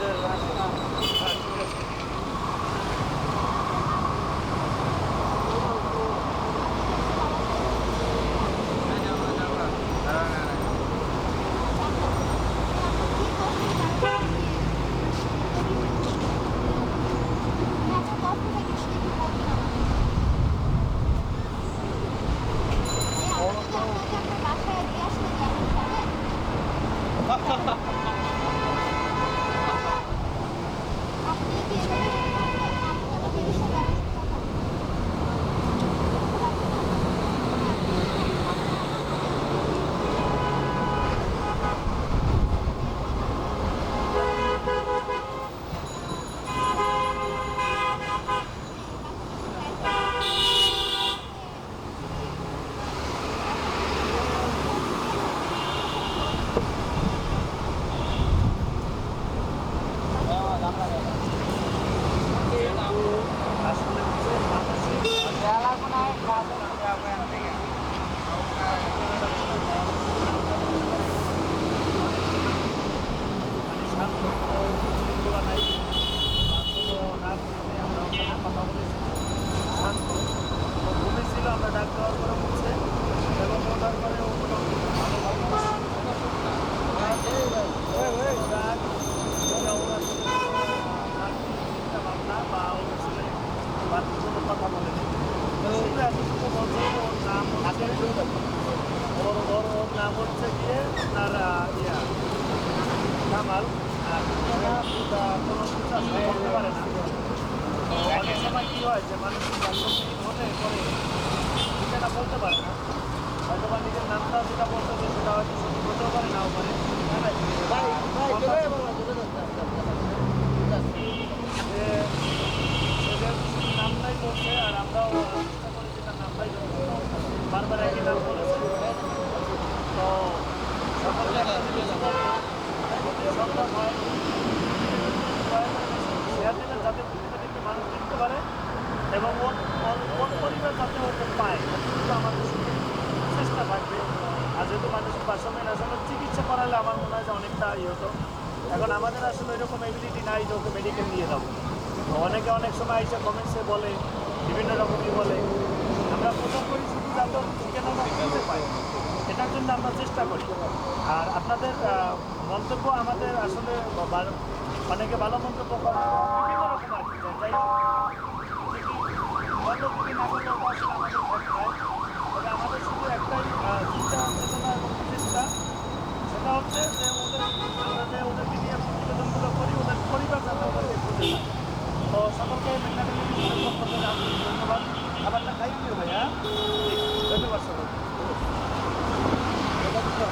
আমাদের রাস্তা হ্যাঁ, Yeah. বলতে পারে না। হয়তো বা নিজের নামটা যেটা বলতে হবে সেটা হয়তো সত্যি বলতেও পারে নাও পারে। হ্যাঁ ভাই? যে সেদের নামটাই বলছে আর আমরাও চেষ্টা করেছি তার নামটাই বারবার একই নাম বলেছে তো সকলকে একটা জিনিস বলব, যদি সম্ভব হয় শেয়ার দিবেন যাতে মানুষ দেখতে পারে এবং ওর পরিবার যাতে ওকে পায় আমাদের চেষ্টা থাকবে আর যেহেতু মানুষের পাশে আসলে চিকিৎসা করালে আমার মনে হয় যে অনেকটা ইয়ে হতো এখন আমাদের আসলে এরকম এবিলিটি নাই যে ওকে মেডিকেল নিয়ে যাব অনেকে অনেক সময় এসে কমেন্টসে বলে বিভিন্ন রকমই বলে আমরা প্রচার করি শুধু যাতে ওর পাই জন্য আমরা চেষ্টা করি। আর আপনাদের মন্তব্য আমাদের আসলে অনেকে ভালো মন্তব্য করে বিভিন্ন রকম আর কি। যাই আমাদের শুধু একটাই চিন্তা, চেতনা এবং চেষ্টা। সেটা হচ্ছে যে ওদের ওদেরকে নিয়ে প্রতিবেদনগুলো করি, ওদের পরিবার যাতে ওদেরকে খুঁজে তো সকলকে ধন্যবাদ।